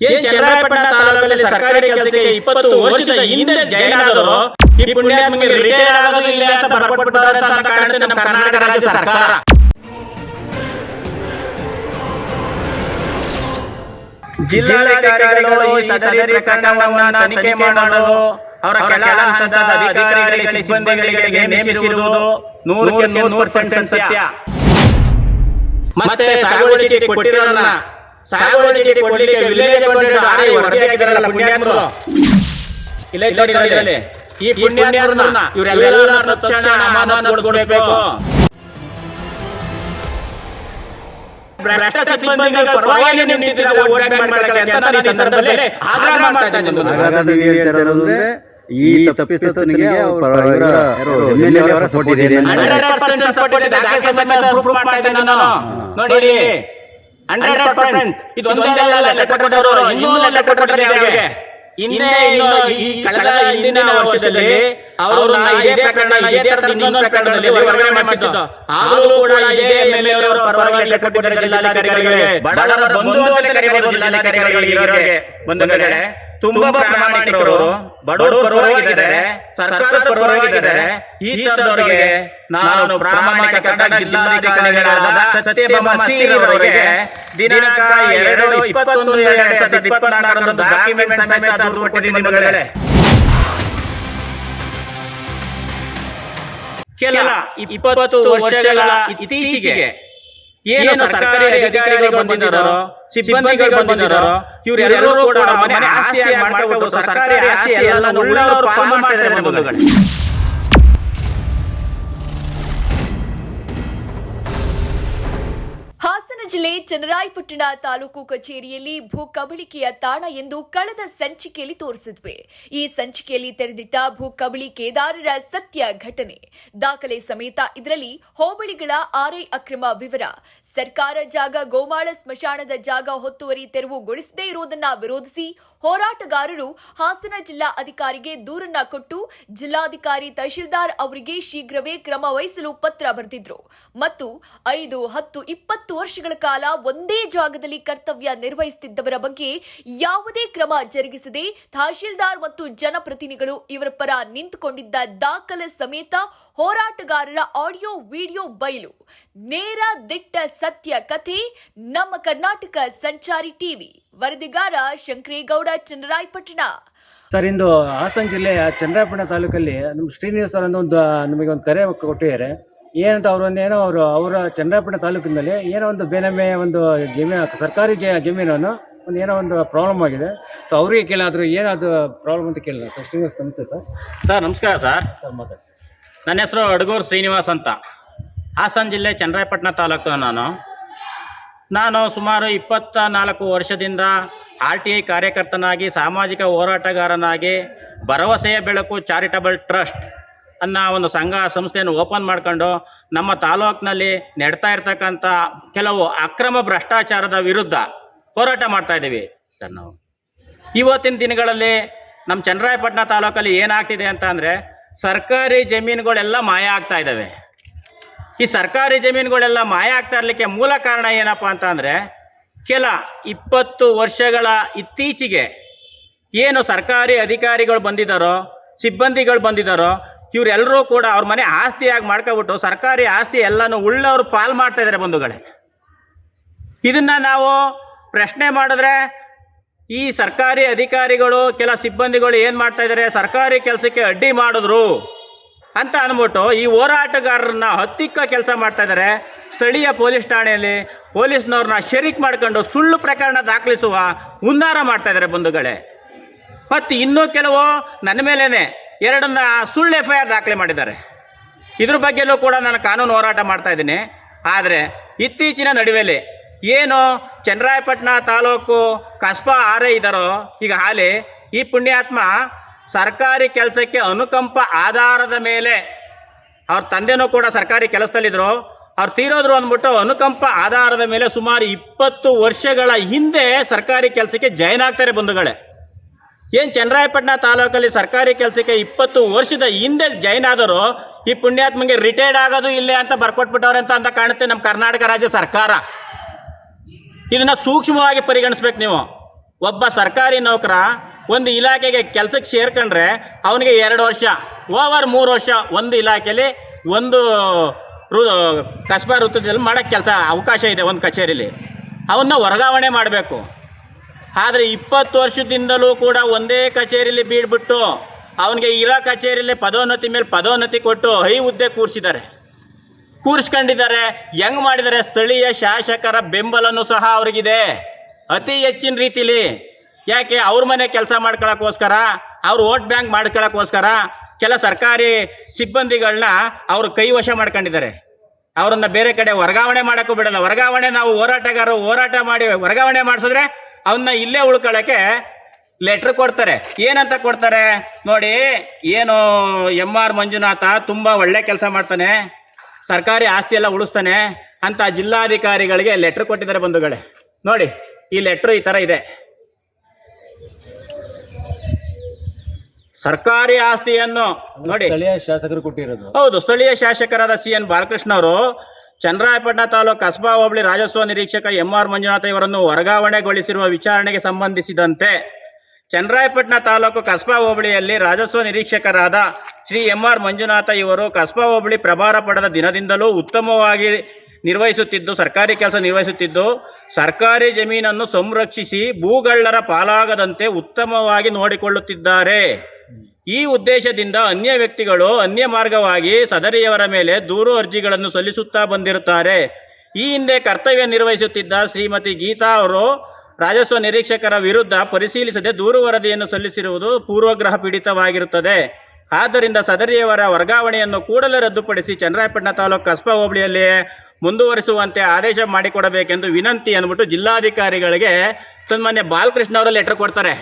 ಏನ್ ಚನ್ನರಾಯಪಟ್ಟಣ ತಾಲೂಕಲ್ಲಿ ಸರ್ಕಾರಿ ಕೆಲಸಕ್ಕೆ ಇಪ್ಪತ್ತು ವರ್ಷದ ಹಿಂದೆ ಜೈನ್ ಆದರು ಈ ಪುಣ್ಯಾತ್ಮಗೆ ರಿಟೈರ್ ಆಗೋದು ಇಲ್ಲ ಅಂತ ಬರ್ಕೊಟ್ಬಿಟ್ಟವ್ರೆ ಅಂತ ಕಾಣುತ್ತೆ ನಮ್ಮ ಕರ್ನಾಟಕ ರಾಜ್ಯ ಸರ್ಕಾರ. ಜಿಲ್ಲಾಧಿಕಾರಿಗಳು ಈ ಸದರಿ ಪ್ರಕರಣವನ್ನ ತನಿಖೆ ಮಾಡಲು ಅವರ ಕೆಳ ಹಂತದ ಅಧಿಕಾರಿಗಳಿಗೆ ಸಿಬ್ಬಂದಿಗಳಿಗೆ ನೇಮಿಸಿರುವುದು ನೂರಕ್ಕೆ ನೂರು ಪರ್ಸೆಂಟ್ ಸತ್ಯ. ಮತ್ತೆ ಸಾಗುವಳಿ ಚೀಟಿ ಕೊಟ್ಟಿರೋದನ್ನ ಕೊಡ್ಲಿಕ್ಕೆ ವಿಲೇಜ್ ಪುಣ್ಯಾತ್ಮರು ಇಲ್ಲೇ. ಈ ಪುಣ್ಯಾತ್ಮರನ್ನ ಇವರೆಲ್ಲ ತಕ್ಷಣ ಅಮಾನತು ಕೊಡಬೇಕು ಭ್ರಷ್ಟ ಸಿಬ್ಬಂದಿಗಳ ಪರವಾಗಿ ನೀವು ನಿಂತಿದ್ದೀರಾ ವೋಟ್ ಬ್ಯಾಂಕ್ ಮಾಡ್ಕೊಳ್ಳಿ ಅಂತ ನಾನು ಈ ಸಂದರ್ಭದಲ್ಲಿ ಆಗ್ರಹ ಮಾಡ್ತಾ ಇದ್ದೇನೆ ನಿಮ್ಮನ್ನ. ಹಾಗಾದ್ರೆ ನೀವು ಹೇಳ್ತಾ ಇರೋದು ಅಂದ್ರೆ ಈ ತಪ್ಪಿತಸ್ಥನಿಗೆ ಅವ್ರ ಇವರ ಯಾರು MLA ಅವರ support ಇದೆ 100% support ಇದೆ. ದಾಖಲೆ ಸಮೇತ proof ಮಾಡ್ತಾ ಇದ್ದೇನೆ ನಾನು ನೋಡಿ ಹಂಡ್ರೆಡ್ ಪರ್ಸೆಂಟ್ ಇದು ಲೆಕ್ಕ ಕೊಟ್ಟವರು ಇನ್ನೂ ಲೆಕ್ಕ ಕೊಟ್ಟಿದ್ದಾರೆ ಅವರಿಗೆ ಹಿಂದೆ ಇನ್ನು ಈ ಕಳೆದ ಹಿಂದಿನ ವರ್ಷದಲ್ಲಿ ಅವರು ಇದೇ ಪ್ರಕರಣ ಇದೇ ತರದ ಇನ್ನೊಂದು ಪ್ರಕರಣದಲ್ಲಿ ಹೊರಗಡೆ ಮಾಡ್ತಿದ್ದು. ಆದರೂ ಕೂಡ ಇದೇ ಎಮ್ಎಲ್ಎ ಅವರ ಪರವಾಗಿ ಲೆಕ್ಕ ಕೊಟ್ಟಿದ್ದಾರೆ ಜಿಲ್ಲಾಧಿಕಾರಿಗಳಿಗೆ ಬಡವರ ಬಂಧು ಅಂತ ಕರೆಯಬಹುದು ಜಿಲ್ಲಾಧಿಕಾರಿಗಳಿಗೆ ಇವರಿಗೆ ಬಂಧುಗಳೇ ತುಂಬಾ ಪ್ರಾಮಾಣಿಕರು. ಬಡವರು ಪರವಾಗಿದ್ದಾರೆ ಸರ್ಕಾರ ಪರವಾಗಿದ್ದಾರೆ. ಈ ತರದವರಿಗೆ ನಾನು ಪ್ರಾಮಾಣಿಕ ಕನ್ನಡ ಜಿಲ್ಲಾಧಿಕಾರಿಗಳಾದ ಸತ್ಯಭಾಮ ಅವರಿಗೆ ದಿನಾಂಕ ಎರಡು ಇಪ್ಪತ್ತೊಂದು ಎರಡು ಸಾವಿರದ ಇಪ್ಪತ್ನಾಲ್ಕರಂದು ಡಾಕ್ಯುಮೆಂಟ್ ಸಮೇತ ದೂರು ಕೊಟ್ಟಿದ್ದೀನಿ ಕೆಲ ಇಪ್ಪತ್ತು ವರ್ಷಗಳ ಇತ್ತೀಚೆಗೆ. ಏನು ಸರ್ಕಾರಿ ಅಧಿಕಾರಿಗಳು ಬಂದಿದ್ದಾರೋ ಸಿಬ್ಬಂದಿಗಳು ಬಂದಿದ್ದಾರೋ ಇವರೆಲ್ಲರೂ ಕೂಡ ಮನೆ ಆಸ್ತಿ ಮಾಡ್ಕೊಂಡು ಸರ್ಕಾರಿ ಆಸ್ತಿ ಎಲ್ಲ ಉಳ್ಳವರು ಪಾಲ್ ಮಾಡ್ತಾ ಇದ್ದಾರೆ ಬಂಧುಗಳೇ ಜಿಲ್ಲೆ ಚನ್ನರಾಯಪಟ್ಟಣ ತಾಲೂಕು ಕಚೇರಿಯಲ್ಲಿ ಭೂ ಕಬಳಿಕೆಯ ತಾಣ ಎಂದು ಕಳೆದ ಸಂಚಿಕೆಯಲ್ಲಿ ತೋರಿಸಿದ್ವಿ. ಈ ಸಂಚಿಕೆಯಲ್ಲಿ ತೆರೆದಿಟ್ಟ ಭೂ ಕಬಳಿಕೆದಾರರ ಸತ್ಯ ಘಟನೆ. ದಾಖಲೆ ಸಮೇತ ಇದರಲ್ಲಿ ಹೋಬಳಿಗಳ ಆರೈ ಅಕ್ರಮ ವಿವರ. ಸರ್ಕಾರ ಜಾಗ ಗೋಮಾಳ ಸ್ಮಶಾನದ ಜಾಗ ಹೊತ್ತುವರಿ ತೆರವುಗೊಳಿಸದೇ ಇರುವುದನ್ನು ವಿರೋಧಿಸಿ ಹೋರಾಟಗಾರರು ಹಾಸನ ಜಿಲ್ಲಾ ಅಧಿಕಾರಿಗೆ ದೂರನ್ನ ಕೊಟ್ಟು ಜಿಲ್ಲಾಧಿಕಾರಿ ತಹಶೀಲ್ದಾರ್ ಅವರಿಗೆ ಶೀಘ್ರವೇ ಕ್ರಮ ವಹಿಸಲು ಪತ್ರ ಬರೆದಿದ್ರು. ಮತ್ತು ಐದು, ಹತ್ತು, ಇಪ್ಪತ್ತು ವರ್ಷಗಳ ಕಾಲ ಒಂದೇ ಜಾಗದಲ್ಲಿ ಕರ್ತವ್ಯ ನಿರ್ವಹಿಸುತ್ತಿದ್ದವರ ಬಗ್ಗೆ ಯಾವುದೇ ಕ್ರಮ ಜರುಗಿಸದೆ ತಹಶೀಲ್ದಾರ್ ಮತ್ತು ಜನಪ್ರತಿನಿಧಿಗಳು ಇವರ ಪರ ನಿಂತುಕೊಂಡಿದ್ದ ದಾಖಲೆ ಸಮೇತ ಹೋರಾಟಗಾರರ ಆಡಿಯೋ ವಿಡಿಯೋ ಬಯಲು. ನೇರ ದಿಟ್ಟ ಸತ್ಯ ಕಥೆ ನಮ್ಮ ಕರ್ನಾಟಕ ಸಂಚಾರಿ ಟಿವಿ. ವರದಿಗಾರ ಶಂಕರೇಗೌಡ ಚನ್ನರಾಯಪಟ್ಟಣ. ಸರ್ ಇಂದು ಹಾಸನ ಜಿಲ್ಲೆಯ ಚಂದ್ರಾಯಪಟ್ಟಣ ತಾಲೂಕಲ್ಲಿ ನಮ್ಮ ಶ್ರೀನಿವಾಸ್ ಸರ್ ಅನ್ನೋ ಒಂದು ನಮಗೆ ಒಂದು ಕರೆ ಕೊಟ್ಟಿದ್ದಾರೆ. ಏನಂತ ಅವರು ಒಂದೇನೋ ಅವರು ಅವರ ಚಂದ್ರಾಯಪಟ್ಟಣ ತಾಲೂಕಿನಲ್ಲಿ ಏನೋ ಒಂದು ಬೇನಮೆ ಒಂದು ಜಮೀನು ಸರ್ಕಾರಿ ಜ ಜಮೀನನ್ನು ಒಂದು ಏನೋ ಒಂದು ಪ್ರಾಬ್ಲಮ್ ಆಗಿದೆ. ಸೊ ಅವರಿಗೆ ಕೇಳಾದ್ರು ಏನಾದರೂ ಪ್ರಾಬ್ಲಮ್ ಅಂತ ಕೇಳಿಲ್ಲ ಸರ್ ಶ್ರೀನಿವಾಸ್ ನಮಸ್ತೆ ಸರ್. ಸರ್ ನಮಸ್ಕಾರ ಸರ್. ಸರ್ ಮಾತಾಡಿ. ನನ್ನ ಹೆಸರು ಅಡಗೂರು ಶ್ರೀನಿವಾಸ್ ಅಂತ. ಹಾಸನ ಜಿಲ್ಲೆ ಚನ್ನರಾಯಪಟ್ಟಣ ತಾಲೂಕು ನಾನು. ನಾನು ಸುಮಾರು ಇಪ್ಪತ್ತ ನಾಲ್ಕು ವರ್ಷದಿಂದ ಆರ್ ಟಿ ಐ ಕಾರ್ಯಕರ್ತನಾಗಿ, ಸಾಮಾಜಿಕ ಹೋರಾಟಗಾರನಾಗಿ, ಭರವಸೆಯ ಬೆಳಕು ಚಾರಿಟಬಲ್ ಟ್ರಸ್ಟ್ ಅನ್ನೋ ಒಂದು ಸಂಘ, ಸಂಸ್ಥೆಯನ್ನು ಓಪನ್ ಮಾಡ್ಕೊಂಡು ನಮ್ಮ ತಾಲೂಕಿನಲ್ಲಿ ನಡ್ತಾ ಇರ್ತಕ್ಕಂಥ ಕೆಲವು ಅಕ್ರಮ ಭ್ರಷ್ಟಾಚಾರದ ವಿರುದ್ಧ ಹೋರಾಟ ಮಾಡ್ತಾ ಇದ್ದೀವಿ ಸರ್ ನಾವು. ಇವತ್ತಿನ ದಿನಗಳಲ್ಲಿ ನಮ್ಮ ಚನ್ನರಾಯಪಟ್ಟಣ ತಾಲೂಕಲ್ಲಿ ಏನಾಗ್ತಿದೆ ಅಂತ ಅಂದರೆ ಸರ್ಕಾರಿ ಜಮೀನುಗಳೆಲ್ಲ ಮಾಯ ಆಗ್ತಾ ಇದ್ದಾವೆ ಈ ಸರ್ಕಾರಿ ಜಮೀನುಗಳೆಲ್ಲ ಮಾಯ ಆಗ್ತಾ ಇರಲಿಕ್ಕೆ ಮೂಲ ಕಾರಣ ಏನಪ್ಪ ಅಂತ ಅಂದರೆ ಕೆಲ ಇಪ್ಪತ್ತು ವರ್ಷಗಳ ಇತ್ತೀಚೆಗೆ ಏನು ಸರ್ಕಾರಿ ಅಧಿಕಾರಿಗಳು ಬಂದಿದ್ದಾರೋ, ಸಿಬ್ಬಂದಿಗಳು ಬಂದಿದ್ದಾರೋ ಇವರೆಲ್ಲರೂ ಕೂಡ ಅವ್ರ ಮನೆ ಆಸ್ತಿಯಾಗಿ ಮಾಡ್ಕೊಬಿಟ್ಟು ಸರ್ಕಾರಿ ಆಸ್ತಿ ಎಲ್ಲನೂ ಉಳ್ಳವರು ಪಾಲ್ ಮಾಡ್ತಾ ಇದ್ದಾರೆ ಬಂಧುಗಳೇ. ಇದನ್ನು ನಾವು ಪ್ರಶ್ನೆ ಮಾಡಿದ್ರೆ ಈ ಸರ್ಕಾರಿ ಅಧಿಕಾರಿಗಳು, ಕೆಲ ಸಿಬ್ಬಂದಿಗಳು ಏನು ಮಾಡ್ತಾ ಇದ್ದಾರೆ ಸರ್ಕಾರಿ ಕೆಲಸಕ್ಕೆ ಅಡ್ಡಿ ಮಾಡಿದ್ರು ಅಂತ ಅಂದ್ಬಿಟ್ಟು ಈ ಹೋರಾಟಗಾರರನ್ನ ಹತ್ತಿಕ್ಕ ಕೆಲಸ ಮಾಡ್ತಾ ಇದ್ದಾರೆ ಸ್ಥಳೀಯ ಪೊಲೀಸ್ ಠಾಣೆಯಲ್ಲಿ ಪೊಲೀಸ್ನವ್ರನ್ನ ಶರೀಕ್ ಮಾಡ್ಕೊಂಡು ಸುಳ್ಳು ಪ್ರಕರಣ ದಾಖಲಿಸುವ ಹುನ್ನಾರ ಮಾಡ್ತಾ ಇದ್ದಾರೆ ಬಂಧುಗಳೇ. ಮತ್ತು ಇನ್ನೂ ಕೆಲವು ನನ್ನ ಮೇಲೇ ಎರಡನ್ನ ಸುಳ್ಳು ಎಫ್ ಐ ಆರ್ ದಾಖಲೆ ಮಾಡಿದ್ದಾರೆ. ಇದ್ರ ಬಗ್ಗೆಯೂ ಕೂಡ ನಾನು ಕಾನೂನು ಹೋರಾಟ ಮಾಡ್ತಾ ಇದ್ದೀನಿ. ಆದರೆ ಇತ್ತೀಚಿನ ನಡುವೆಯಲ್ಲಿ ಏನು ಚನ್ನರಾಯಪಟ್ಟಣ ತಾಲೂಕು ಕಸ್ಬಾ ಆರೇ ಇದ್ದಾರೋ ಈಗ ಹಾಲಿ, ಈ ಪುಣ್ಯಾತ್ಮ ಸರ್ಕಾರಿ ಕೆಲಸಕ್ಕೆ ಅನುಕಂಪ ಆಧಾರದ ಮೇಲೆ ಅವ್ರ ತಂದೆನೂ ಕೂಡ ಸರ್ಕಾರಿ ಕೆಲಸದಲ್ಲಿದ್ದರು ಅವ್ರು ತೀರೋದ್ರು ಅಂದ್ಬಿಟ್ಟು ಅನುಕಂಪ ಆಧಾರದ ಮೇಲೆ ಸುಮಾರು ಇಪ್ಪತ್ತು ವರ್ಷಗಳ ಹಿಂದೆ ಸರ್ಕಾರಿ ಕೆಲಸಕ್ಕೆ ಜಾಯ್ನ್ ಆಗ್ತಾರೆ ಬಂಧುಗಳೇ. ಏನು ಚನ್ನರಾಯಪಟ್ಟಣ ತಾಲೂಕಲ್ಲಿ ಸರ್ಕಾರಿ ಕೆಲಸಕ್ಕೆ ಇಪ್ಪತ್ತು ವರ್ಷದ ಹಿಂದೆ ಜಾಯ್ನ್ ಆದರೂ, ಈ ಪುಣ್ಯಾತ್ಮಗೆ ರಿಟೈರ್ಡ್ ಆಗೋದು ಇಲ್ಲೇ ಅಂತ ಬರ್ಕೊಟ್ಬಿಟ್ಟವ್ರೆ ಅಂತ ಅಂತ ಕಾಣುತ್ತೆ ನಮ್ಮ ಕರ್ನಾಟಕ ರಾಜ್ಯ ಸರ್ಕಾರ. ಇದನ್ನ ಸೂಕ್ಷ್ಮವಾಗಿ ಪರಿಗಣಿಸ್ಬೇಕು ನೀವು. ಒಬ್ಬ ಸರ್ಕಾರಿ ನೌಕರ ಒಂದು ಇಲಾಖೆಗೆ ಕೆಲಸಕ್ಕೆ ಸೇರ್ಕೊಂಡ್ರೆ ಅವನಿಗೆ ಎರಡು ವರ್ಷ, ಓವರ್ ಮೂರು ವರ್ಷ ಒಂದು ಇಲಾಖೆಯಲ್ಲಿ ಒಂದು ಋ ಕಸ್ಬಾ ವೃತ್ತದಲ್ಲಿ ಮಾಡೋಕ್ಕೆ ಕೆಲಸ ಅವಕಾಶ ಇದೆ ಒಂದು ಕಚೇರಿಲಿ. ಅವನ್ನ ವರ್ಗಾವಣೆ ಮಾಡಬೇಕು. ಆದರೆ ಇಪ್ಪತ್ತು ವರ್ಷದಿಂದಲೂ ಕೂಡ ಒಂದೇ ಕಚೇರಿಲಿ ಬೀಡ್ಬಿಟ್ಟು ಅವನಿಗೆ ಇರೋ ಕಚೇರಿಲಿ ಪದೋನ್ನತಿ ಮೇಲೆ ಪದೋನ್ನತಿ ಕೊಟ್ಟು ಹೈ ಹುದ್ದೆ ಕೂರಿಸಿದ್ದಾರೆ. ಕೂರಿಸ್ಕೊಂಡಿದ್ದಾರೆ. ಹೆಂಗ್ ಮಾಡಿದ್ದಾರೆ? ಸ್ಥಳೀಯ ಶಾಸಕರ ಬೆಂಬಲನೂ ಸಹ ಅವ್ರಿಗಿದೆ. ಅತಿ ಹೆಚ್ಚಿನ ರೀತಿಲಿ ಯಾಕೆ ಅವ್ರ ಮನೆ ಕೆಲಸ ಮಾಡ್ಕೊಳ್ಳೋಕ್ಕೋಸ್ಕರ ಅವ್ರ ವೋಟ್ ಬ್ಯಾಂಕ್ ಮಾಡ್ಕೊಳ್ಳೋಕ್ಕೋಸ್ಕರ ಕೆಲ ಸರ್ಕಾರಿ ಸಿಬ್ಬಂದಿಗಳನ್ನ ಅವರು ಕೈವಶ ಮಾಡ್ಕೊಂಡಿದ್ದಾರೆ. ಅವರನ್ನ ಬೇರೆ ಕಡೆ ವರ್ಗಾವಣೆ ಮಾಡೋಕ್ಕೂ ಬಿಡಲ್ಲ. ವರ್ಗಾವಣೆ ನಾವು ಹೋರಾಟಗಾರರು ಹೋರಾಟ ಮಾಡಿ ವರ್ಗಾವಣೆ ಮಾಡಿಸಿದ್ರೆ ಅವನ್ನ ಇಲ್ಲೇ ಉಳ್ಕೊಳ್ಳೋಕ್ಕೆ ಲೆಟ್ರ್ ಕೊಡ್ತಾರೆ. ಏನಂತ ಕೊಡ್ತಾರೆ? ನೋಡಿ, ಏನು ಎಂ ಆರ್ ಮಂಜುನಾಥ ತುಂಬ ಒಳ್ಳೆ ಕೆಲಸ ಮಾಡ್ತಾನೆ. ಸರ್ಕಾರಿ ಆಸ್ತಿ ಎಲ್ಲ ಉಳಿಸ್ತಾನೆ ಅಂತ ಜಿಲ್ಲಾಧಿಕಾರಿಗಳಿಗೆ ಲೆಟ್ರ್ ಕೊಟ್ಟಿದ್ದಾರೆ ಬಂಧುಗಳೇ. ನೋಡಿ ಈ ಲೆಟ್ರು ಈ ಥರ ಇದೆ. ಸರ್ಕಾರಿ ಆಸ್ತಿಯನ್ನು ನೋಡಿ. ಸ್ಥಳೀಯ ಶಾಸಕರು ಕೊಟ್ಟಿರೋದು. ಹೌದು ಸ್ಥಳೀಯ ಶಾಸಕರಾದ ಸಿ ಎನ್ ಬಾಲಕೃಷ್ಣ ಅವರು ಚಂದ್ರಾಯಪಟ್ಟಣ ತಾಲೂಕು ಕಸ್ಬಾ ಹೋಬಳಿ ರಾಜಸ್ವ ನಿರೀಕ್ಷಕ ಎಂ ಆರ್ ಮಂಜುನಾಥ ಇವರನ್ನು ವರ್ಗಾವಣೆಗೊಳಿಸಿರುವ ವಿಚಾರಣೆಗೆ ಸಂಬಂಧಿಸಿದಂತೆ ಚಂದ್ರಾಯಪಟ್ಟಣ ತಾಲೂಕು ಕಸ್ಬಾ ಹೋಬಳಿಯಲ್ಲಿ ರಾಜಸ್ವ ನಿರೀಕ್ಷಕರಾದ ಶ್ರೀ ಎಂ ಆರ್ ಮಂಜುನಾಥ ಇವರು ಕಸ್ಬಾ ಹೋಬಳಿ ಪ್ರಭಾರ ಪಡೆದ ದಿನದಿಂದಲೂ ಉತ್ತಮವಾಗಿ ನಿರ್ವಹಿಸುತ್ತಿದ್ದು, ಸರ್ಕಾರಿ ಕೆಲಸ ನಿರ್ವಹಿಸುತ್ತಿದ್ದು, ಸರ್ಕಾರಿ ಜಮೀನನ್ನು ಸಂರಕ್ಷಿಸಿ ಭೂಗಳ್ಳರ ಪಾಲಾಗದಂತೆ ಉತ್ತಮವಾಗಿ ನೋಡಿಕೊಳ್ಳುತ್ತಿದ್ದಾರೆ. ಈ ಉದ್ದೇಶದಿಂದ ಅನ್ಯ ವ್ಯಕ್ತಿಗಳು ಅನ್ಯ ಮಾರ್ಗವಾಗಿ ಸದರಿಯವರ ಮೇಲೆ ದೂರು ಅರ್ಜಿಗಳನ್ನು ಸಲ್ಲಿಸುತ್ತಾ ಬಂದಿರುತ್ತಾರೆ. ಈ ಹಿಂದೆ ಕರ್ತವ್ಯ ನಿರ್ವಹಿಸುತ್ತಿದ್ದ ಶ್ರೀಮತಿ ಗೀತಾ ಅವರು ರಾಜಸ್ವ ನಿರೀಕ್ಷಕರ ವಿರುದ್ಧ ಪರಿಶೀಲಿಸದೆ ದೂರು ವರದಿಯನ್ನು ಸಲ್ಲಿಸಿರುವುದು ಪೂರ್ವಗ್ರಹ ಪೀಡಿತವಾಗಿರುತ್ತದೆ. ಆದ್ದರಿಂದ ಸದರಿಯವರ ವರ್ಗಾವಣೆಯನ್ನು ಕೂಡಲೇ ರದ್ದುಪಡಿಸಿ ಚಂದ್ರಾಯಪಟ್ಟಣ ತಾಲೂಕು ಕಸ್ಬಾ ಹೋಬಳಿಯಲ್ಲಿ ಮುಂದುವರಿಸುವಂತೆ ಆದೇಶ ಮಾಡಿಕೊಡಬೇಕೆಂದು ವಿನಂತಿ ಅಂದ್ಬಿಟ್ಟು ಜಿಲ್ಲಾಧಿಕಾರಿಗಳಿಗೆ ಸನ್ಮಾನ್ಯ ಬಾಲಕೃಷ್ಣ ಅವರು ಲೆಟರ್ ಕೊಡ್ತಾರೆ.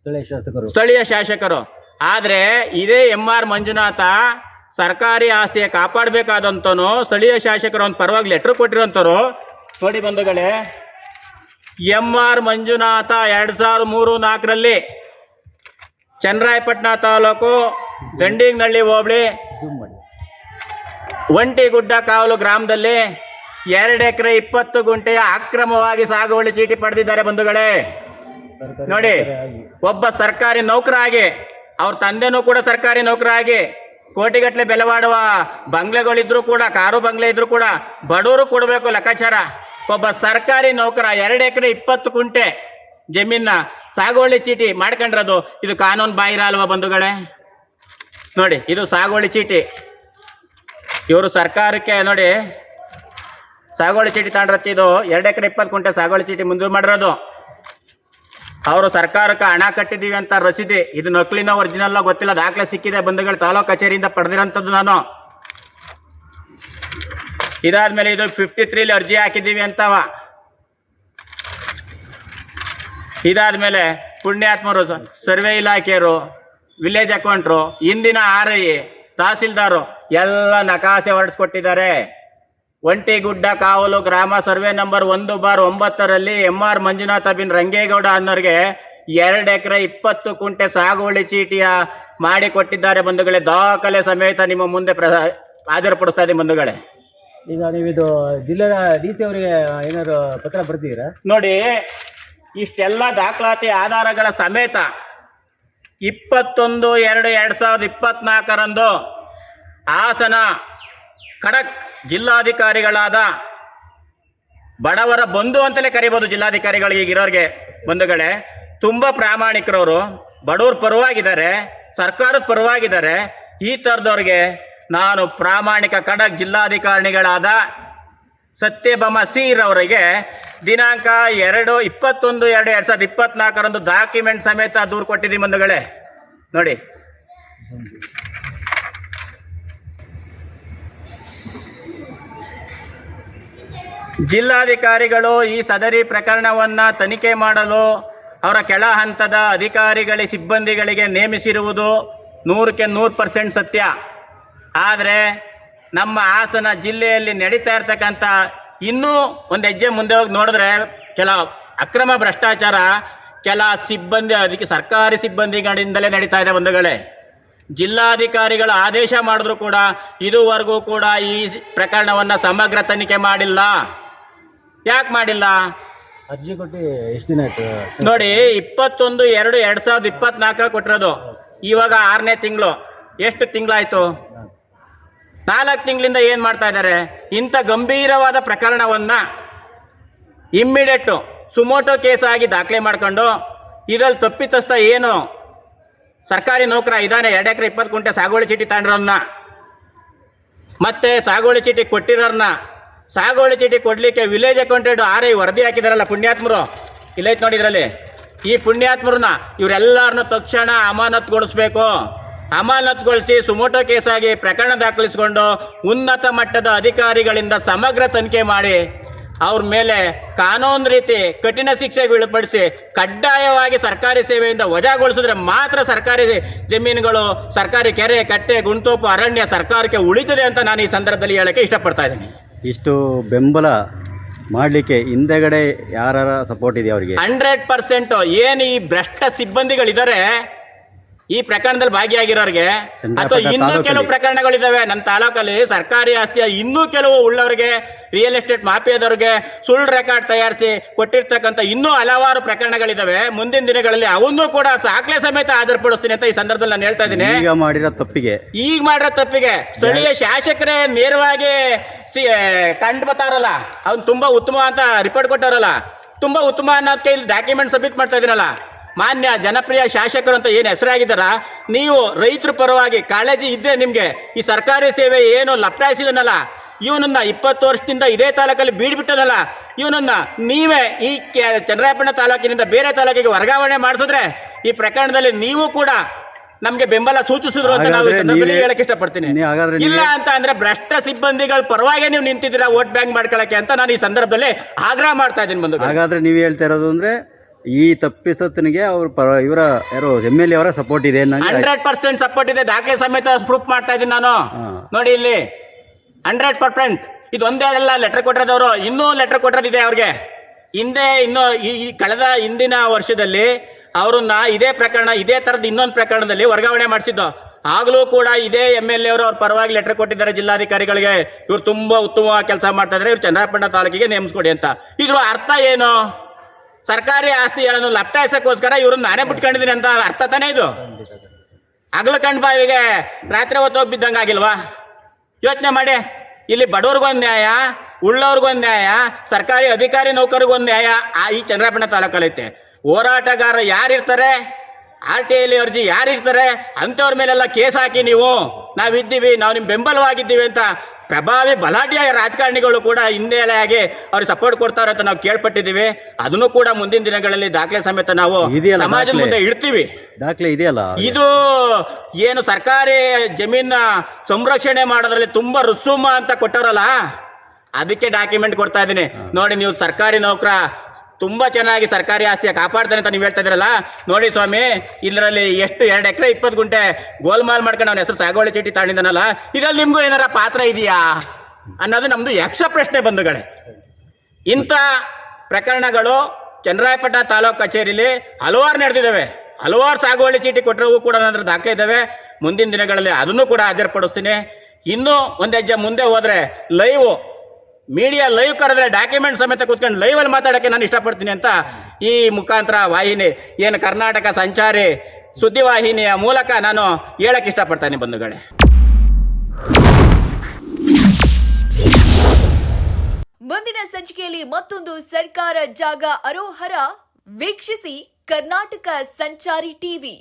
ಸ್ಥಳೀಯ ಶಾಸಕರು. ಸ್ಥಳೀಯ ಶಾಸಕರು. ಆದರೆ ಇದೇ ಎಂ ಆರ್ ಮಂಜುನಾಥ ಸರ್ಕಾರಿ ಆಸ್ತಿಯ ಕಾಪಾಡಬೇಕಾದಂತನು ಸ್ಥಳೀಯ ಶಾಸಕರು ಒಂದು ಪರವಾಗಿ ಲೆಟ್ರ್ ಕೊಟ್ಟಿರೋಂಥವ್ರು. ನೋಡಿ ಬಂಧುಗಳೇ ಎಂ ಆರ್ ಮಂಜುನಾಥ ಎರಡು ಸಾವಿರದ ಮೂರು ನಾಲ್ಕರಲ್ಲಿ ಚನ್ನರಾಯಪಟ್ಟಣ ತಾಲೂಕು ದಂಡಿಗನಹಳ್ಳಿ ಹೋಬಳಿ. ಒಂಟಿ ಗುಡ್ಡ ಒಂಟಿಗುಡ್ಡ ಕಾವಲು ಗ್ರಾಮದಲ್ಲಿ ಎರಡು ಎಕರೆ ಇಪ್ಪತ್ತು ಗುಂಟೆಯ ಅಕ್ರಮವಾಗಿ ಸಾಗುವಳಿ ಚೀಟಿ ಪಡೆದಿದ್ದಾರೆ ಬಂಧುಗಳೇ. ನೋಡಿ, ಒಬ್ಬ ಸರ್ಕಾರಿ ನೌಕರ ಆಗಿ ಅವ್ರ ತಂದೆನೂ ಕೂಡ ಸರ್ಕಾರಿ ನೌಕರ ಆಗಿ ಕೋಟಿಗಟ್ಟಲೆ ಬೆಲೆವಾಡುವ ಬಂಗ್ಲೆಗಳಿದ್ರು ಕೂಡ, ಕಾರು ಬಂಗ್ಲೆ ಇದ್ರು ಕೂಡ ಬಡವರು ಕೊಡಬೇಕು ಲೆಕ್ಕಾಚಾರ. ಒಬ್ಬ ಸರ್ಕಾರಿ ನೌಕರ ಎರಡು ಎಕರೆ ಇಪ್ಪತ್ತು ಕುಂಟೆ ಜಮೀನ ಸಾಗುವಳಿ ಚೀಟಿ ಮಾಡ್ಕೊಂಡ್ರದು ಇದು ಕಾನೂನು ಬಾಹಿರ ಅಲ್ವಾ ಬಂಧುಗಳೇ? ನೋಡಿ, ಇದು ಸಾಗುವಳಿ ಚೀಟಿ. ಇವರು ಸರ್ಕಾರಕ್ಕೆ ನೋಡಿ, ಸಾಗುವಳಿ ಚೀಟಿ ತಗೊಂಡಿರತ್ತೆ ಇದು. ಎರಡು ಎಕರೆ ಇಪ್ಪತ್ತು ಕುಂಟೆ ಸಾಗುವಳಿ ಚೀಟಿ ಮುಂದೆ ಮಾಡಿರೋದು. ಅವರು ಸರ್ಕಾರಕ್ಕೆ ಹಣ ಕಟ್ಟಿದ್ದೀವಿ ಅಂತ ರಸೀದಿ ಇದು ನಕಲಿನ ಒರಿಜಿನಲ್ ಗೊತ್ತಿಲ್ಲ. ದಾಖಲೆ ಸಿಕ್ಕಿದೆ. ಬಂಧುಗಳು ತಾಲೂಕು ಕಚೇರಿಯಿಂದ ಪಡೆದಿರೋಂಥದ್ದು ನಾನು. ಇದಾದ್ಮೇಲೆ ಇದು ಫಿಫ್ಟಿ ತ್ರೀಲಿ ಅರ್ಜಿ ಹಾಕಿದ್ದೀವಿ ಅಂತವ. ಇದಾದ್ಮೇಲೆ ಪುಣ್ಯಾತ್ಮರು ಸರ್ವೆ ಇಲಾಖೆಯರು ವಿಲೇಜ್ ಅಕೌಂಟ್ರು ಇಂದಿನ ಆರ್ ಐ ತಹಸೀಲ್ದಾರು ಎಲ್ಲ ನಕಾಸೆ ಹೊರಡಿಸ್ಕೊಟ್ಟಿದ್ದಾರೆ. ಒಂಟಿಗುಡ್ಡ ಕಾವಲು ಗ್ರಾಮ ಸರ್ವೆ ನಂಬರ್ ಒಂದು ಬಾರ್ ಒಂಬತ್ತರಲ್ಲಿ ಎಂ ಆರ್ ಮಂಜುನಾಥ ಬಿನ್ ರಂಗೇಗೌಡ ಅನ್ನೋರಿಗೆ ಎರಡು ಎಕರೆ ಇಪ್ಪತ್ತು ಕುಂಟೆ ಸಾಗುವಳಿ ಚೀಟಿಯ ಮಾಡಿ ಕೊಟ್ಟಿದ್ದಾರೆ ಬಂಧುಗಳೇ. ದಾಖಲೆ ಸಮೇತ ನಿಮ್ಮ ಮುಂದೆ ಪ್ರ ಹಾಜರುಪಡಿಸ್ತಾ ಇದೆ ಬಂಧುಗಳೇ. ಈಗ ನೀವಿದು ಜಿಲ್ಲೆಯ ಜಿಲ್ಲೆ ಡಿ ಸಿ ಅವರಿಗೆ ಏನಾದ್ರು ಪತ್ರ ಬರ್ತೀರಾ ನೋಡಿ ಇಷ್ಟೆಲ್ಲ ದಾಖಲಾತಿ ಆಧಾರಗಳ ಸಮೇತ ಇಪ್ಪತ್ತೊಂದು, ಎರಡು ಎರಡು ಸಾವಿರದ ಇಪ್ಪತ್ನಾಲ್ಕರಂದು ಹಾಸನ ಖಡಕ್ ಜಿಲ್ಲಾಧಿಕಾರಿಗಳಾದ ಬಡವರ ಬಂಧು ಅಂತಲೇ ಕರಿಬೋದು ಜಿಲ್ಲಾಧಿಕಾರಿಗಳು ಈಗಿರೋರಿಗೆ ಬಂಧುಗಳೇ. ತುಂಬ ಪ್ರಾಮಾಣಿಕರವರು, ಬಡವ್ರ ಪರವಾಗಿದ್ದಾರೆ, ಸರ್ಕಾರದ ಪರವಾಗಿದ್ದಾರೆ. ಈ ಥರದವ್ರಿಗೆ ನಾನು ಪ್ರಾಮಾಣಿಕ ಖಡಕ್ ಜಿಲ್ಲಾಧಿಕಾರಿಗಳಾದ ಸತ್ಯಭಾಮ ಸೀರ್ ಅವರಿಗೆ ದಿನಾಂಕ ಎರಡು, ಇಪ್ಪತ್ತೊಂದು, ಎರಡು ಎರಡು ಸಾವಿರದ ಇಪ್ಪತ್ನಾಲ್ಕರಂದು ಡಾಕ್ಯುಮೆಂಟ್ ಸಮೇತ ದೂರು ಕೊಟ್ಟಿದ್ದೀನಿ ಬಂಧುಗಳೇ. ನೋಡಿ. ಜಿಲ್ಲಾಧಿಕಾರಿಗಳು ಈ ಸದರಿ ಪ್ರಕರಣವನ್ನು ತನಿಖೆ ಮಾಡಲು ಅವರ ಕೆಳ ಹಂತದ ಅಧಿಕಾರಿಗಳಿಗೆ, ಸಿಬ್ಬಂದಿಗಳಿಗೆ ನೇಮಿಸಿರುವುದು ನೂರಕ್ಕೆ ನೂರು ಪರ್ಸೆಂಟ್ ಸತ್ಯ. ಆದರೆ ನಮ್ಮ ಹಾಸನ ಜಿಲ್ಲೆಯಲ್ಲಿ ನಡೀತಾ ಇರ್ತಕ್ಕಂಥ ಇನ್ನೂ ಒಂದು ಹೆಜ್ಜೆ ಮುಂದೆ ಹೋಗಿ ನೋಡಿದ್ರೆ ಕೆಲ ಅಕ್ರಮ ಭ್ರಷ್ಟಾಚಾರ ಕೆಲ ಸಿಬ್ಬಂದಿ ಅದಕ್ಕೆ ಸರ್ಕಾರಿ ಸಿಬ್ಬಂದಿಗಳಿಂದಲೇ ನಡೀತಾ ಇದೆ ಬಂಧುಗಳೇ. ಜಿಲ್ಲಾಧಿಕಾರಿಗಳು ಆದೇಶ ಮಾಡಿದ್ರು ಕೂಡ ಇದುವರೆಗೂ ಕೂಡ ಈ ಪ್ರಕರಣವನ್ನು ಸಮಗ್ರ ತನಿಖೆ ಮಾಡಿಲ್ಲ. ಯಾಕೆ ಮಾಡಿಲ್ಲ? ಅರ್ಜಿ ಕೊಟ್ಟು ಎಷ್ಟು ದಿನ ಆಯ್ತು? ನೋಡಿ ಇಪ್ಪತ್ತೊಂದು ಎರಡು ಎರಡು ಸಾವಿರದ ಇಪ್ಪತ್ನಾಲ್ಕರಲ್ಲಿ ಕೊಟ್ಟಿರೋದು. ಇವಾಗ ಆರನೇ ತಿಂಗಳು. ಎಷ್ಟು ತಿಂಗಳಾಯ್ತು? ನಾಲ್ಕು ತಿಂಗಳಿಂದ ಏನು ಮಾಡ್ತಾ ಇದ್ದಾರೆ? ಇಂಥ ಗಂಭೀರವಾದ ಪ್ರಕರಣವನ್ನು ಇಮ್ಮಿಡಿಯೇಟು ಸುಮೋಟೋ ಕೇಸ್ ಆಗಿ ದಾಖಲೆ ಮಾಡ್ಕೊಂಡು ಇದರಲ್ಲಿ ತಪ್ಪಿತಸ್ಥ ಏನು ಸರ್ಕಾರಿ ನೌಕರ ಇದ್ದಾನೆ, ಎರಡು ಎಕರೆ ಇಪ್ಪತ್ತು ಗುಂಟೆ ಸಾಗುವಳಿ ಚೀಟಿ ತಗೊಂಡ್ರನ್ನ ಮತ್ತೆ ಸಾಗುವಳಿ ಚೀಟಿ ಕೊಟ್ಟಿರೋರ್ನ. ಸಾಗುವಳಿ ಚೀಟಿ ಕೊಡಲಿಕ್ಕೆ ವಿಲೇಜ್ ಅಕೌಂಟೆಂಟ್ ಆರ್ ಐ ವರದಿ ಹಾಕಿದಾರಲ್ಲ ಪುಣ್ಯಾತ್ಮರು? ಇಲ್ಲೈತೆ ನೋಡಿದ್ರಲ್ಲಿ ಈ ಪುಣ್ಯಾತ್ಮರನ್ನ ಇವರೆಲ್ಲರನ್ನ ತಕ್ಷಣ ಅಮಾನತ್ಗೊಳಿಸ್ಬೇಕು. ಅಮಾನತ್ಗೊಳಿಸಿ ಸುಮೋಟೋ ಕೇಸಾಗಿ ಪ್ರಕರಣ ದಾಖಲಿಸಿಕೊಂಡು ಉನ್ನತ ಮಟ್ಟದ ಅಧಿಕಾರಿಗಳಿಂದ ಸಮಗ್ರ ತನಿಖೆ ಮಾಡಿ ಅವ್ರ ಮೇಲೆ ಕಾನೂನು ರೀತಿ ಕಠಿಣ ಶಿಕ್ಷೆ ಬೀಳ್ಪಡಿಸಿ ಕಡ್ಡಾಯವಾಗಿ ಸರ್ಕಾರಿ ಸೇವೆಯಿಂದ ವಜಾಗೊಳಿಸಿದ್ರೆ ಮಾತ್ರ ಸರ್ಕಾರಿ ಜಮೀನುಗಳು ಸರ್ಕಾರಿ ಕೆರೆ ಕಟ್ಟೆ ಗುಂಟೋಪು ಅರಣ್ಯ ಸರ್ಕಾರಕ್ಕೆ ಉಳಿತದೆ ಅಂತ ನಾನು ಈ ಸಂದರ್ಭದಲ್ಲಿ ಹೇಳಕ್ಕೆ ಇಷ್ಟಪಡ್ತಾ ಇದ್ದೀನಿ. ಇಷ್ಟು ಬೆಂಬಲ ಮಾಡಲಿಕ್ಕೆ ಹಿಂದೆಗಡೆ ಯಾರ ಸಪೋರ್ಟ್ ಇದೆ ಅವರಿಗೆ? ಹಂಡ್ರೆಡ್ ಪರ್ಸೆಂಟ್ ಏನು ಈ ಭ್ರಷ್ಟ ಸಿಬ್ಬಂದಿಗಳಿದ್ದಾರೆ ಈ ಪ್ರಕರಣದಲ್ಲಿ ಭಾಗಿಯಾಗಿರೋರಿಗೆ ಅಥವಾ ಇನ್ನೂ. ಕೆಲವು ಪ್ರಕರಣಗಳಿದ್ದಾವೆ ನನ್ನ ತಾಲೂಕಲ್ಲಿ ಸರ್ಕಾರಿ ಆಸ್ತಿಯ ಇನ್ನೂ ಕೆಲವು ಉಳ್ಳವರಿಗೆ ರಿಯಲ್ ಎಸ್ಟೇಟ್ ಮಾಫಿಯಾದವ್ರಿಗೆ ಸುಳ್ಳು ರೆಕಾರ್ಡ್ ತಯಾರಿಸಿ ಕೊಟ್ಟಿರ್ತಕ್ಕಂಥ ಇನ್ನೂ ಹಲವಾರು ಪ್ರಕರಣಗಳಿದ್ದಾವೆ ಮುಂದಿನ ದಿನಗಳಲ್ಲಿ ಅವನ್ನೂ ಕೂಡ ದಾಖಲೆ ಸಮೇತ ಆಧಾರಪಡಿಸ್ತೀನಿ ಅಂತ ಈ ಸಂದರ್ಭದಲ್ಲಿ ನಾನು ಹೇಳ್ತಾ ಇದ್ದೀನಿ. ಈಗ ಮಾಡಿರೋ ತಪ್ಪಿಗೆ. ಈಗ ಮಾಡಿರೋ ತಪ್ಪಿಗೆ ಸ್ಥಳೀಯ ಶಾಸಕರೇ ನೇರವಾಗಿ ಕಂಡು ಬರ್ತಾರಲ್ಲ ಅವ್ನು ತುಂಬಾ ಉತ್ತಮ ಅಂತ ರಿಪೋರ್ಟ್ ಕೊಟ್ಟಾರಲ್ಲ ತುಂಬಾ ಉತ್ತಮ ಅನ್ನೋದಕ್ಕೆ ಇಲ್ಲಿ ಡಾಕ್ಯುಮೆಂಟ್ ಸಬ್ಮಿಟ್ ಮಾಡ್ತಾ ಇದೀನಲ್ಲ. ಮಾನ್ಯ ಜನಪ್ರಿಯ ಶಾಸಕರು ಅಂತ ಏನು ಹೆಸರಾಗಿದ್ದಾರ? ನೀವು ರೈತರ ಪರವಾಗಿ ಕಾಳಜಿ ಇದ್ರೆ ನಿಮಗೆ ಈ ಸರ್ಕಾರಿ ಸೇವೆ ಏನು ಲಪ್ಟಾಯಿಸಿದನಲ್ಲ ಇವನನ್ನ ಇಪ್ಪತ್ತು ವರ್ಷದಿಂದ ಇದೇ ತಾಲೂಕಲ್ಲಿ ಬೀಡ್ಬಿಟ್ಟದಲ್ಲ? ಇವನನ್ನ ನೀವೇ ಈ ಕೆ- ಚನ್ನರಾಯಪಟ್ಟಣ ತಾಲೂಕಿನಿಂದ ಬೇರೆ ತಾಲೂಕಿಗೆ ವರ್ಗಾವಣೆ ಮಾಡಿಸಿದ್ರೆ ಈ ಪ್ರಕರಣದಲ್ಲಿ ನೀವು ಕೂಡ ನಮ್ಗೆ ಬೆಂಬಲ ಸೂಚಿಸಿದ್ರು ಅಂತ ನಾವು ಹೇಳಕ್ ಇಷ್ಟಪಡ್ತೀನಿ. ಇಲ್ಲ ಅಂತ ಅಂದ್ರೆ ಭ್ರಷ್ಟ ಸಿಬ್ಬಂದಿಗಳ ಪರವಾಗಿ ನೀವು ನಿಂತಿದ್ದೀರಾ ವೋಟ್ ಬ್ಯಾಂಕ್ ಮಾಡ್ಕೊಳಕ್ಕೆ ಅಂತ ನಾನು ಈ ಸಂದರ್ಭದಲ್ಲಿ ಆಗ್ರಹ ಮಾಡ್ತಾ ಇದ್ದೀನಿ ಬಂದು ಹಾಗಾದ್ರೆ ನೀವು ಹೇಳ್ತಾ ಇರೋದು ಅಂದ್ರೆ ಈ ತಪ್ಪಿಸತನಿಗೆ ಅವ್ರ ಪರ ಇವರ ಯಾರು ಎಂ ಎಲ್ ಎ ಅವರ ಸಪೋರ್ಟ್ ಇದೆ ಆಯ್ತು. ಹಂಡ್ರೆಡ್ ಪರ್ಸೆಂಟ್ ಸಪೋರ್ಟ್ ಇದೆ. ದಾಖಲೆ ಸಮೇತ ಪ್ರೂಫ್ ಮಾಡ್ತಾ ಇದ್ದೀನಿ ನಾನು. ನೋಡಿ ಇಲ್ಲಿ. Hundred percent. ಇದು ಒಂದೇ ಅಲ್ಲ ಲೆಟರ್ ಕೊಟ್ಟಿರೋದವರು ಇನ್ನೂ ಲೆಟರ್ ಕೊಟ್ಟಿರೋದಿದೆ ಅವ್ರಿಗೆ. ಹಿಂದೆ ಇನ್ನು ಈ ಈ ಕಳೆದ ಹಿಂದಿನ ವರ್ಷದಲ್ಲಿ ಅವ್ರನ್ನ ಇದೇ ಪ್ರಕರಣ ಇದೇ ತರದ ಇನ್ನೊಂದು ಪ್ರಕರಣದಲ್ಲಿ ವರ್ಗಾವಣೆ ಮಾಡಿಸಿದ್ದು. ಆಗಲೂ ಕೂಡ ಇದೇ ಎಂ ಎಲ್ ಎ ಅವರು ಅವ್ರ ಪರವಾಗಿ ಲೆಟರ್ ಕೊಟ್ಟಿದ್ದಾರೆ ಜಿಲ್ಲಾಧಿಕಾರಿಗಳಿಗೆ. ಇವ್ರು ತುಂಬಾ ಉತ್ತಮವಾಗಿ ಕೆಲಸ ಮಾಡ್ತಾ ಇದ್ದಾರೆ ಇವ್ರು ಚನ್ನರಾಯಪಟ್ಟಣ ತಾಲೂಕಿಗೆ ನೇಮಿಸ್ಕೊಡಿ ಅಂತ. ಇದ್ರ ಅರ್ಥ ಏನು? ಸರ್ಕಾರಿ ಆಸ್ತಿಗಳನ್ನು ಲಪ್ಟಾಯಿಸೋಕ್ಕೋಸ್ಕರ ಇವ್ರನ್ನ ನಾನೇ ಬಿಟ್ಕೊಂಡಿದ್ದೀನಿ ಅಂತ ಅರ್ಥ ತಾನೇ ಇದು? ಹಗಲು ಕಂಡು ಬಾವಿಗೆ ರಾತ್ರಿ ಹೊತ್ತು ಹೋಗ್ಬಿದ್ದಂಗೆ ಆಗಿಲ್ವಾ? ಯೋಚನೆ ಮಾಡಿ. ಇಲ್ಲಿ ಬಡವ್ರಿಗೊಂದು ನ್ಯಾಯ ಉಳ್ಳವ್ರಿಗೊಂದು ನ್ಯಾಯ ಸರ್ಕಾರಿ ಅಧಿಕಾರಿ ನೌಕರಿಗೊಂದು ನ್ಯಾಯ ಆ ಈ ಚಂದ್ರಾಪಟ್ಟಣ ತಾಲೂಕಲ್ಲಿ ಐತೆ. ಹೋರಾಟಗಾರ ಯಾರಿರ್ತಾರೆ? ಆರ್ ಟಿ ಐಲಿ ಅರ್ಜಿ ಯಾರಿರ್ತಾರೆ? ಅಂಥವ್ರ ಮೇಲೆಲ್ಲ ಕೇಸ್ ಹಾಕಿ ನೀವು. ನಾವಿದ್ದೀವಿ, ನಾವು ನಿಮ್ಮ ಬೆಂಬಲವಾಗಿದ್ದೀವಿ ಅಂತ ಪ್ರಭಾವಿ ಬಲಾಢ್ಯ ರಾಜಕಾರಣಿಗಳು ಕೂಡ ಹಿಂದೆ ಆಗಿ ಅವ್ರಿಗೆ ಸಪೋರ್ಟ್ ಕೊಡ್ತಾರೆ ಅಂತ ನಾವು ಕೇಳ್ಪಟ್ಟಿದ್ದೀವಿ. ಅದನ್ನು ಕೂಡ ಮುಂದಿನ ದಿನಗಳಲ್ಲಿ ದಾಖಲೆ ಸಮೇತ ನಾವು ಸಮಾಜದ ಮುಂದೆ ಇಡ್ತೀವಿ. ದಾಖಲೆ ಇದೆಯಲ್ಲ? ಇದು ಏನು ಸರ್ಕಾರಿ ಜಮೀನ ಸಂರಕ್ಷಣೆ ಮಾಡೋದ್ರಲ್ಲಿ ತುಂಬಾ ರುಸುಮ ಅಂತ ಕೊಟ್ಟವರಲ್ಲ ಅದಕ್ಕೆ ಡಾಕ್ಯುಮೆಂಟ್ ಕೊಡ್ತಾ ಇದ್ದೀನಿ. ನೋಡಿ ನೀವು ಸರ್ಕಾರಿ ನೌಕರ ತುಂಬಾ ಚೆನ್ನಾಗಿ ಸರ್ಕಾರಿ ಆಸ್ತಿಯ ಕಾಪಾಡ್ತಾನೆ ಅಂತ ನೀವು ಹೇಳ್ತಾ ಇದ್ರಲ್ಲ? ನೋಡಿ ಸ್ವಾಮಿ, ಇದರಲ್ಲಿ ಎಷ್ಟು ಎರಡು ಎಕರೆ ಇಪ್ಪತ್ತು ಗುಂಟೆ ಗೋಲ್ಮಾಲ್ ಮಾಡ್ಕೊಂಡು ಅವನ ಹೆಸರು ಸಾಗುವಳಿ ಚೀಟಿ ತಗೊಂಡಿದ್ದಾನಲ್ಲ? ಇದರಲ್ಲಿ ನಿಮ್ಗೂ ಏನಾರ ಪಾತ್ರ ಇದೆಯಾ? ಅನ್ನೋದು ನಮ್ದು ಯಕ್ಷ ಪ್ರಶ್ನೆ ಬಂಧುಗಳೇ. ಇಂಥ ಪ್ರಕರಣಗಳು ಚನ್ನರಾಯಪಟ್ಟಣ ತಾಲೂಕು ಕಚೇರಿಲಿ ಹಲವಾರು ನಡೆದಿದ್ದಾವೆ. ಹಲವಾರು ಸಾಗುವಳಿ ಚೀಟಿ ಕೊಟ್ಟರೂ ಕೂಡ ನನ್ನ ದಾಖಲೆ ಇದ್ದಾವೆ. ಮುಂದಿನ ದಿನಗಳಲ್ಲಿ ಅದನ್ನು ಕೂಡ ಹಾಜರುಪಡಿಸ್ತೀನಿ. ಇನ್ನೂ ಒಂದು ಹೆಜ್ಜೆ ಮುಂದೆ ಹೋದರೆ ಲೈವ್ ಮೀಡಿಯಾ ಲೈವ್ ಕರೆದ್ರೆ ಡಾಕ್ಯುಮೆಂಟ್ ಸಮೇತ ಕೂತ್ಕೊಂಡು ಲೈವಲ್ಲಿ ಮಾತಾಡೋಕ್ಕೆ ನಾನು ಇಷ್ಟಪಡ್ತೀನಿ ಅಂತ ಈ ಮುಖಾಂತರ ವಾಹಿನಿ, ಏನು ಕರ್ನಾಟಕ ಸಂಚಾರಿ ಸುದ್ದಿವಾಹಿನಿಯ ಮೂಲಕ ನಾನು ಹೇಳಕ್ಕೆ ಇಷ್ಟಪಡ್ತೇನೆ ಬಂಧುಗಳೇ. ಮುಂದಿನ ಸಂಚಿಕೆಯಲ್ಲಿ ಮತ್ತೊಂದು ಸರ್ಕಾರ ಜಾಗ ಅರೋಹರ ವೀಕ್ಷಿಸಿ ಕರ್ನಾಟಕ ಸಂಚಾರಿ ಟಿವಿ.